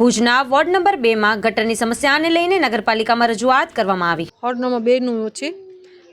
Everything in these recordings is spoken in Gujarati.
ભુજના વોર્ડ નંબર બેમાં ગટરની સમસ્યાને લઈને નગરપાલિકામાં રજૂઆત કરવામાં આવી. વોર્ડ નંબર બેનું છે.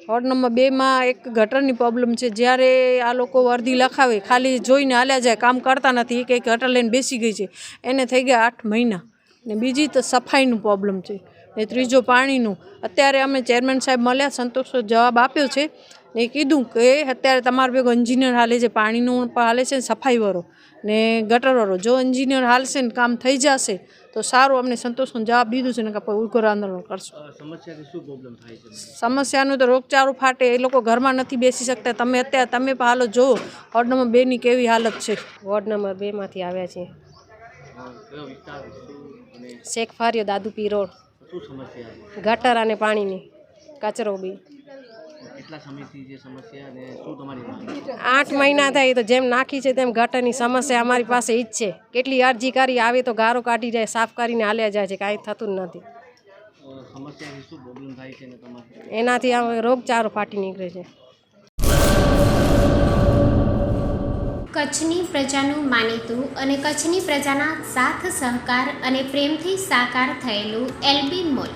વોર્ડ નંબર બેમાં એક ગટરની પ્રોબ્લેમ છે. જ્યારે આ લોકો વર્દી લખાવે, ખાલી જોઈને હાલ્યા જાય, કામ કરતા નથી કે ગટર લઈને બેસી ગઈ છે. એને થઈ ગયા આઠ મહિના. ને બીજી તો સફાઈનું પ્રોબ્લેમ છે. ને ત્રીજો પાણીનું. અત્યારે અમે ચેરમેન સાહેબ મળ્યા, સંતોષો જવાબ આપ્યો છે. ને કીધું કે અત્યારે તમારે ભેગો એન્જિનિયર હાલે છે પાણીનું પણ હાલે છે ને સફાઈવાળો ને ગટરવાળો જો એન્જિનિયર હાલશે ને કામ થઈ જશે તો સારું અમને સંતોષનો જવાબ દીધું છે ને કે ઉગ્ર આંદોલન કરશું. સમસ્યાથી શું પ્રોબ્લેમ થાય છે? સમસ્યાનું તો રોગચાળો ફાટે એ લોકો ઘરમાં નથી બેસી શકતા. તમે અત્યારે તમે પણ હાલો જુઓ વોર્ડ નંબર બેની કેવી હાલત છે. વોર્ડ નંબર બેમાંથી આવ્યા શું શેખ ફાર્યો દાદુપી રોડ શું સમસ્યા છે? ગટર અને પાણીની કચરો બી. કેટલા સમયથી જે સમસ્યા અને શું તમારી આઠ મહિના થાય તો જેમ નાખી છે તેમ ગટરની સમસ્યા અમારી પાસે ઈ જ છે. કેટલી અરજી કરી આવે તો ગારો કાઢી જાય સાફ કરીને હાલ્યા જાય છે કાંઈ થતું જ નથી. એનાથી આ રોગચાળો ફાટી નીકળે છે. કચ્છની પ્રજાનું માનીતું અને કચ્છની પ્રજાના સાથ સહકાર અને પ્રેમથી સાકાર થયેલું એલબી મોલ.